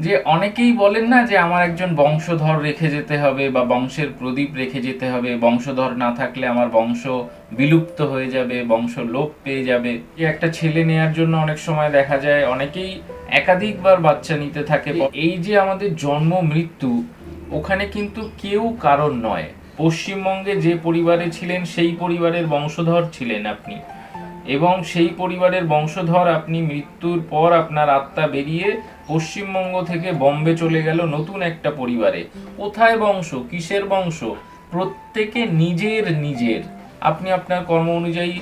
যে অনেকেই বলেন না যে আমার একজন বংশধর রেখে যেতে হবে বা বংশের প্রদীপ রেখে যেতে হবে। বংশধর না থাকলে আমার বংশ বিলুপ্ত হয়ে যাবে, বংশ লোপ পেয়ে যাবে। যে একটা ছেলে নেয়ার জন্য অনেক সময় দেখা যায় অনেকেই একাধিকবার বাচ্চা নিতে থাকে। এই যে আমাদের জন্ম মৃত্যু, ওখানে কিন্তু কেউ কারণ নয়। পশ্চিমবঙ্গে যে পরিবারে ছিলেন, সেই পরিবারের বংশধর ছিলেন আপনি। এবং সেই পরিবারের বংশধর আপনি মৃত্যুর পর আপনার আত্মা বেরিয়ে পশ্চিমবঙ্গ থেকে বম্বে চলে গেল নতুন একটা পরিবারে। কোথায় বংশ? কিসের বংশ? প্রত্যেকে নিজের নিজের। আপনি আপনার কর্ম অনুযায়ী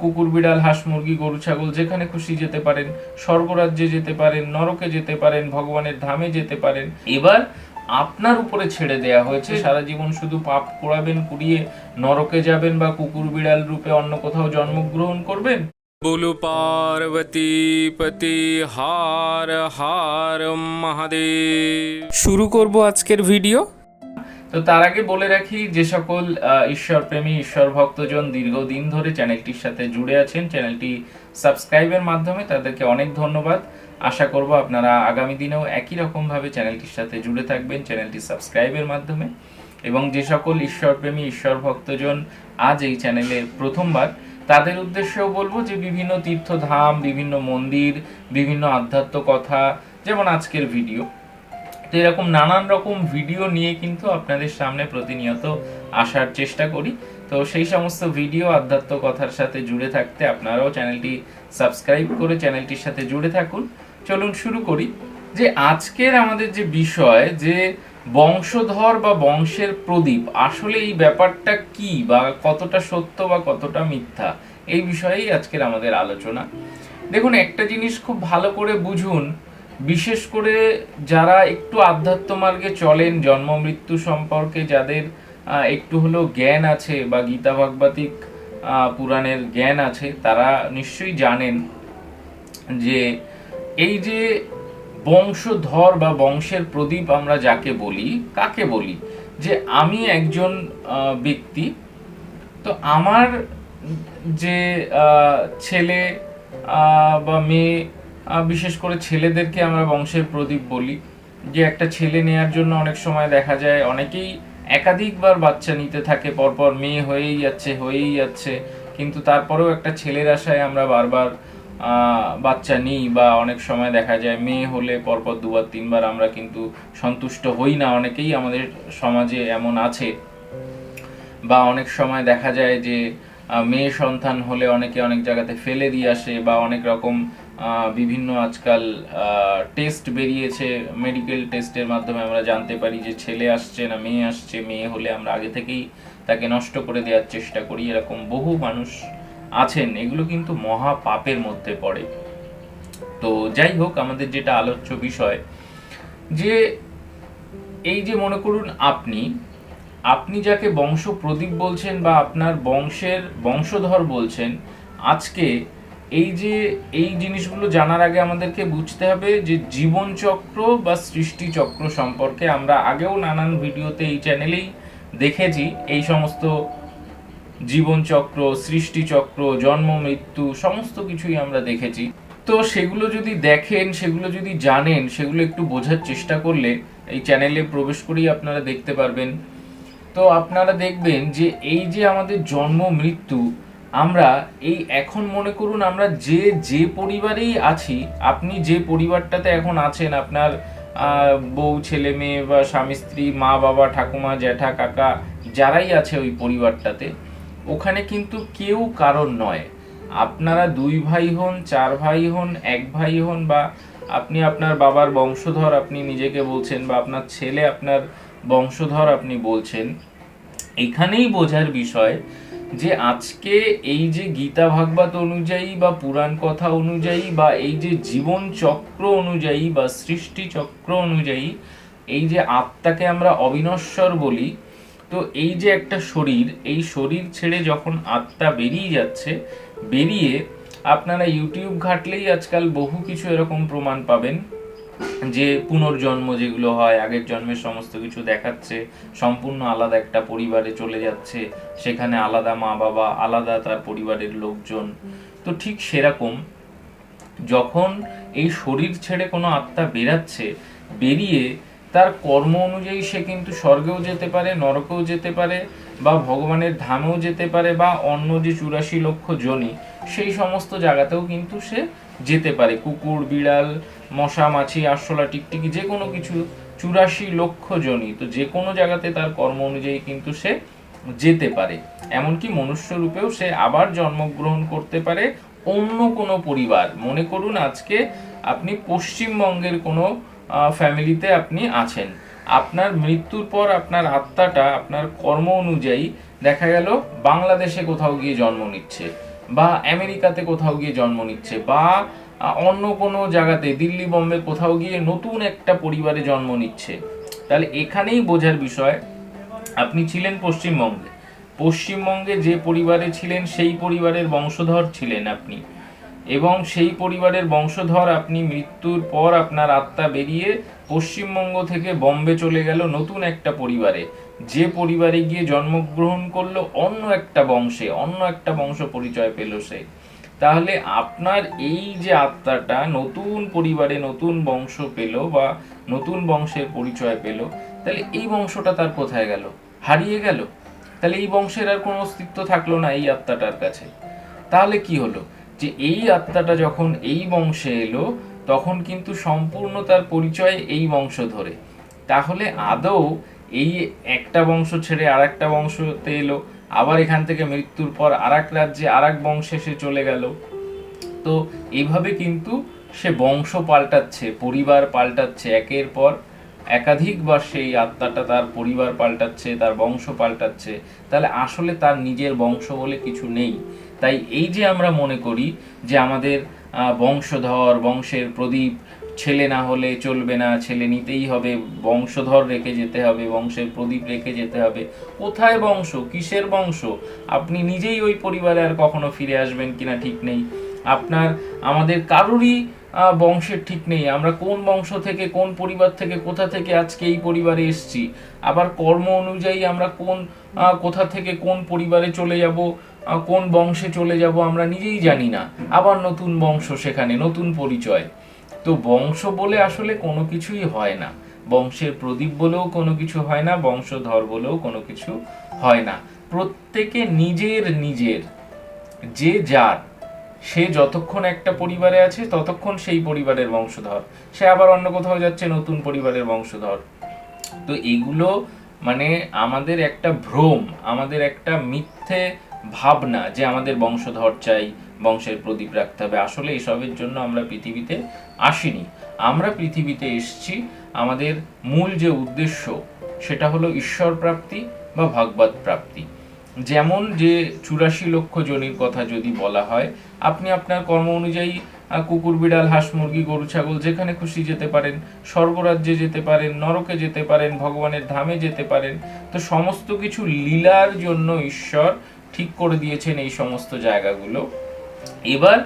কুকুর, বিড়াল, হাঁস, মুরগি, গরু, ছাগল যেখানে খুশি যেতে পারেন, স্বর্গরাজ্যে যেতে পারেন, নরকে যেতে পারেন, ভগবানের ধামে যেতে পারেন। এবার আপনার উপরে ছেড়ে দেয়া হয়েছে, সারা জীবন শুধু পাপ করাবেন কুড়িয়ে নরকে যাবেন বা কুকুর, বিড়াল রূপে অন্য কোথাও জন্মগ্রহণ করবেন? बोलो पार्वती पति हार हार মহাদেব শুরু করব আজকের ভিডিও তো তার আগে বলে রাখি যে সকল আহ, ঈশ্বরপ্রেমী ঈশ্বর ভক্তজন দীর্ঘদিন ধরে চ্যানেলটির সাথে জুড়ে আছেন চ্যানেলটি সাবস্ক্রাইবের মাধ্যমে তাদেরকে অনেক ধন্যবাদ আশা করব আপনারা আগামী দিনেও একই রকমভাবে চ্যানেলটির সাথে জুড়ে থাকবেন চ্যানেলটি সাবস্ক্রাইবের মাধ্যমে এবং যে সকল ঈশ্বরপ্রেমী ঈশ্বর ভক্তজন আজ এই চ্যানেলে প্রথমবার তাদের উদ্দেশ্যেও বলব যে বিভিন্ন তীর্থধাম, বিভিন্ন মন্দির, বিভিন্ন আধ্যাত্ম কথা যেমন আজকের ভিডিও তো এরকম নানান রকম ভিডিও নিয়ে কিন্তু আপনাদের সামনে প্রতিনিয়ত আসার চেষ্টা করি। তো সেই সমস্ত ভিডিও আধ্যাত্ম কথার সাথে জুড়ে থাকতে আপনারাও চ্যানেলটি সাবস্ক্রাইব করে চ্যানেলটির সাথে জুড়ে থাকুন। চলুন শুরু করি। যে আজকের আমাদের যে বিষয়, যে বংশধর বা বংশের প্রদীপ, আসলে এই ব্যাপারটা কি বা কতটা সত্য বা কতটা মিথ্যা, এই বিষয়েই আজকের আমাদের আলোচনা। দেখুন, একটা জিনিস খুব ভালো করে বুঝুন, বিশেষ করে যারা একটু আধ্যাত্ম মার্গে চলেন, জন্ম মৃত্যু সম্পর্কে যাদের একটু হলেও জ্ঞান আছে বা গীতা ভাগবতিক পুরাণের জ্ঞান আছে, তারা নিশ্চয়ই জানেন যে এই যে বংশধর বা বংশের প্রদীপ আমরা যাকে বলি, কাকে বলি? যে আমি একজন ব্যক্তি, তো আমার যে ছেলে বা মেয়ে বিশেষ করে ছেলেদেরকে আমরা বংশের প্রদীপ বলি, যে একটা ছেলে নেয়ার জন্য অনেক সময় দেখা যায় অনেকেই একাধিকবার বাচ্চা নিতে থাকে, পরপর মেয়ে হয়েই যাচ্ছে হয়েই যাচ্ছে, কিন্তু তারপরেও একটা ছেলের আশায় আমরা বারবার বাচ্চা নিই বা অনেক সময় দেখা যায় মেয়ে হলে পরপর দুবার, তিনবার আমরা কিন্তু সন্তুষ্ট হই না। অনেকেই আমাদের সমাজে এমন আছে। বা অনেক সময় দেখা যায় যে মেয়ে সন্তান হলে অনেকে অনেক জায়গাতে ফেলে দিয়ে আসে বা অনেক রকম বিভিন্ন আজকাল টেস্ট বেরিয়েছে। মেডিকেল টেস্টের মাধ্যমে আমরা জানতে পারি যে ছেলে আসছে না মেয়ে আসছে। মেয়ে হলে আমরা আগে থেকেই তাকে নষ্ট করে দেওয়ার চেষ্টা করি। এরকম বহু মানুষ আছেন, এগুলো কিন্তু মহা পাপের মধ্যে পড়ে। তো যাই হোক, আমাদের যেটা আলোচ্য বিষয়, যে এই যে মনে করুন আপনি আপনি যাকে বংশ প্রদীপ বলছেন বা আপনার বংশের বংশধর বলছেন, আজকে এই যে, এই জিনিসগুলো জানার আগে আমাদেরকে বুঝতে হবে যে জীবন চক্র বা সৃষ্টি চক্র সম্পর্কে আমরা আগেও নানান ভিডিওতে এই চ্যানেলেই দেখেছি, এই সমস্ত জীবন চক্র সৃষ্টি চক্র জন্ম, মৃত্যু, সমস্ত কিছুই আমরা দেখেছি। তো সেগুলো যদি দেখেন, সেগুলো যদি জানেন, সেগুলো একটু বোঝার চেষ্টা করলে এই চ্যানেলে প্রবেশ করেই আপনারা দেখতে পারবেন। তো আপনারা দেখবেন যে এই যে আমাদের জন্ম, মৃত্যু, আমরা এই এখন মনে করুন আমরা যে যে পরিবারেই আছি, আপনি যে পরিবারটাতে এখন আছেন, আপনার বউ, ছেলে, মেয়ে বা স্বামী, স্ত্রী, মা, বাবা, ঠাকুমা, জ্যাঠা, কাকা, যারাই আছে ওই পরিবারটাতে ওখানে কিন্তু কেউ কারণ নয়। আপনারা দুই ভাই হন, চার ভাই হন, এক ভাই হন বা আপনি আপনার বাবার বংশধর আপনি নিজেকে বলছেন বা আপনার ছেলে আপনার বংশধর আপনি বলছেন, এখানেই বোঝার বিষয় যে আজকে এই যে গীতা ভাগবত অনুযায়ী বা পুরাণ কথা অনুযায়ী বা এই যে জীবন চক্র অনুযায়ী বা সৃষ্টি চক্র অনুযায়ী, এই যে আত্মাকে আমরা অবিনশ্বর বলি তো এই যে একটা শরীর, এই শরীর ছেড়ে যখন আত্মা বেরিয়ে যাচ্ছে, বেরিয়ে আপনারা ইউটিউব ঘাটলেই আজকাল বহু কিছু এরকম প্রমাণ পাবেন। যে পুনর্জন্ম যেগুলো হয়, আগের জন্মের সমস্ত কিছু দেখাচ্ছে, সম্পূর্ণ আলাদা একটা পরিবারে চলে যাচ্ছে, সেখানে আলাদা মা বাবা, আলাদা তার পরিবারের লোকজন। তো ঠিক সেরকম যখন এই শরীর ছেড়ে কোনো আত্মা বেরাচ্ছে, বেরিয়ে তার কর্ম অনুযায়ী সে কিন্তু স্বর্গেও যেতে পারে, নরকেও যেতে পারে, বা ভগবানের ধামেও যেতে পারে, বা অন্য যে চুরাশি লক্ষ জনি, সেই সমস্ত জায়গাতেও কিন্তু সে যেতে পারে। কুকুর, বিড়াল, মশা, মাছি, আরশোলা, টিকটিকি, যে কোনো কিছু, চুরাশি লক্ষ জনি, তো যে কোনো জায়গাতে তার কর্ম অনুযায়ী কিন্তু সে যেতে পারে। এমনকি মনুষ্য রূপেও সে আবার জন্মগ্রহণ করতে পারে অন্য কোনো পরিবার। মনে করুন আজকে আপনি পশ্চিমবঙ্গের কোনো ফ্যামিলিতে আপনি আছেন। আপনার মৃত্যুর পর আপনার আত্মাটা আপনার কর্ম অনুযায়ী দেখা গেল বাংলাদেশে কোথাও গিয়ে জন্ম নিচ্ছে বা আমেরিকাতে কোথাও গিয়ে জন্ম নিচ্ছে বা অন্য কোনো জায়গাতে, দিল্লি, বোম্বে কোথাও গিয়ে নতুন একটা পরিবারে জন্ম নিচ্ছে। তাহলে এখানেই বোঝার বিষয়, আপনি ছিলেন পশ্চিমবঙ্গে। পশ্চিমবঙ্গে যে পরিবারে ছিলেন, সেই পরিবারের বংশধর ছিলেন আপনি। এবং সেই পরিবারের বংশধর আপনি মৃত্যুর পর আপনার আত্মা বেরিয়ে পশ্চিমবঙ্গ থেকে বম্বে চলে গেল নতুন একটা পরিবারে। যে পরিবারে গিয়ে জন্মগ্রহণ করল অন্য একটা বংশে, অন্য একটা বংশ পরিচয় পেল সে। তাহলে আপনার এই যে আত্মাটা নতুন পরিবারে নতুন বংশ পেল বা নতুন বংশের পরিচয় পেল, তাহলে এই বংশটা তার কোথায় গেল? হারিয়ে গেল? তাহলে এই বংশের আর কোনো অস্তিত্ব থাকল না এই আত্মাটার কাছে। তাহলে কি হলো? যে এই আত্মাটা যখন এই বংশে এলো, তখন কিন্তু সম্পূর্ণ তার পরিচয় এই বংশ ধরে। তাহলে আদৌ এই একটা বংশ ছেড়ে আর একটা বংশতে এলো, আবার এখান থেকে মৃত্যুর পর আর এক রাজ্যে আর এক বংশে সে চলে গেল। তো এইভাবে কিন্তু সে বংশ পাল্টাচ্ছে, পরিবার পাল্টাচ্ছে, একের পর একাধিকবার সেই আত্মাটা তার পরিবার পাল্টাচ্ছে, তার বংশ পাল্টাচ্ছে। তাহলে আসলে তার নিজের বংশ বলে কিছু নেই। তাই এই যে আমরা মনে করি যে আমাদের বংশধর, বংশের প্রদীপ, ছেলে না হলে চলবে না, ছেলে নিতেই হবে, বংশধর রেখে যেতে হবে, বংশের প্রদীপ রেখে যেতে হবে। কোথায় বংশ? কিসের বংশ? আপনি নিজেই ওই পরিবারে আর কখনো ফিরে আসবেন কিনা ঠিক নেই। আপনার, আমাদের কারোরই বংশের ঠিক নেই। আমরা কোন বংশ থেকে, কোন পরিবার থেকে, কোথা থেকে আজকে এই পরিবারে এসেছি? আবার কর্ম অনুযায়ী আমরা কোন কোথা থেকে কোন পরিবারে চলে যাব? কোন বংশে চলে যাব আমরা নিজেই জানি না। আবার নতুন বংশ সেখানে, নতুন পরিচয়। তো বংশ বলে আসলে কোনো কিছুই হয় না। বংশের প্রদীপ বলেও কোনো কিছু হয় না, বংশধর বলেও কোনো কিছু হয় না। প্রত্যেকে নিজের নিজের, যে যার, সে যতক্ষণ একটা পরিবারে আছে, ততক্ষণ সেই পরিবারের বংশধর। সে আবার অন্য কোথাও যাচ্ছে, নতুন পরিবারের বংশধর। তো এগুলো মানে আমাদের একটা ভ্রম, আমাদের একটা মিথ্যে ভাবনা যে আমাদের বংশধর চাই, বংশের প্রদীপ রাখতে হবে, আসলে এসবের জন্য আমরা পৃথিবীতে আসিনি। আমরা পৃথিবীতে এসেছি, আমাদের মূল যে উদ্দেশ্য সেটা হলো ঈশ্বর প্রাপ্তি বা ভাগবত প্রাপ্তি। যেমন যে চুরাশি লক্ষ জনের কথা যদি বলা হয়, আপনি আপনার কর্ম অনুযায়ী কুকুর, বিড়াল, হাঁস, মুরগি, গরু, ছাগল যেখানে খুশি যেতে পারেন, স্বর্গরাজ্যে যেতে পারেন, নরকে যেতে পারেন, ভগবানের ধামে যেতে পারেন, তো সমস্ত কিছু লীলার জন্য ঈশ্বর ঠিক করে দিয়েছেন এই সমস্ত জায়গাগুলো। এবার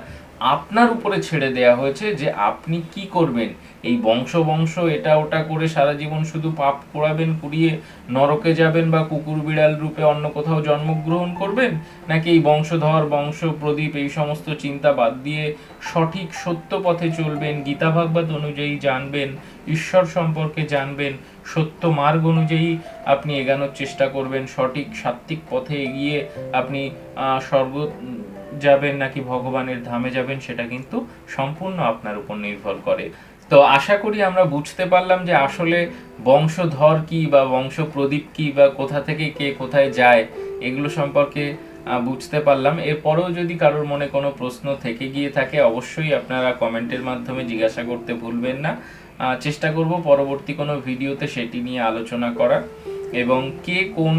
আপনার উপরে ছেড়ে দেয়া হয়েছে যে আপনি কি করবেন? এই বংশ বংশ এটা ওটা করে সারা জীবন শুধু পাপ করাবেন কুড়িয়ে নরকে যাবেন বা কুকুর বিড়াল রূপে অন্য কোথাও জন্মগ্রহণ করবেন? নাকি এই বংশধর, বংশ প্রদীপ এই সমস্ত চিন্তা বাদ দিয়ে সঠিক সত্য পথে চলবেন, গীতা ভাগবত অনুযায়ী জানবেন, ঈশ্বর সম্পর্কে জানবেন, সত্য মার্গ অনুযায়ী আপনি এগানোর চেষ্টা করবেন, সঠিক সাত্বিক পথে এগিয়ে আপনি স্বর্গ যাবেন নাকি ভগবানের ধামে যাবেন সেটা কিন্তু সম্পূর্ণ আপনার উপর নির্ভর করে। তো আশা করি আমরা বুঝতে পারলাম যে আসলে বংশধর কি বা বংশ প্রদীপ কি বা কোথা থেকে কে কোথায় যায়, এগুলো সম্পর্কে বুঝতে পারলাম। এরপরেও যদি কারোর মনে কোনো প্রশ্ন থেকে গিয়ে থাকে, অবশ্যই আপনারা কমেন্টের মাধ্যমে জিজ্ঞাসা করতে ভুলবেন না। চেষ্টা করব পরবর্তী কোনো ভিডিওতে সেটি নিয়ে আলোচনা করার। এবং কে কোন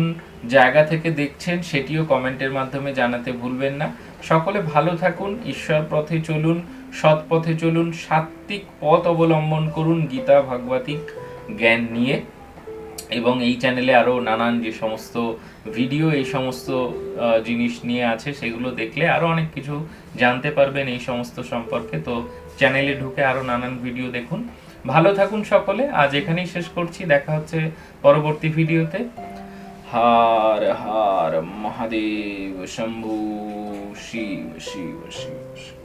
জায়গা থেকে দেখছেন সেটিও কমেন্টের মাধ্যমে জানাতে ভুলবেন না। সকলে ভালো থাকুন, ঈশ্বর পথে চলুন। সৎ পথে চলুন সাত্বিক পথ অবলম্বন করুন গীতা ভাগবতিক জ্ঞান নিয়ে। এবং এই চ্যানেলে আরও নানান যে সমস্ত ভিডিও এই সমস্ত জিনিস নিয়ে আছে, সেগুলো দেখলে আরও অনেক কিছু জানতে পারবেন এই সমস্ত সম্পর্কে। তো চ্যানেলে ঢুকে আরও নানান ভিডিও দেখুন। ভালো থাকুন সকলে, আজ এখানেই শেষ করছি, দেখা হচ্ছে পরবর্তী ভিডিওতে হার হার, মহাদেব, শম্ভু, শিব শিব শিব শিব।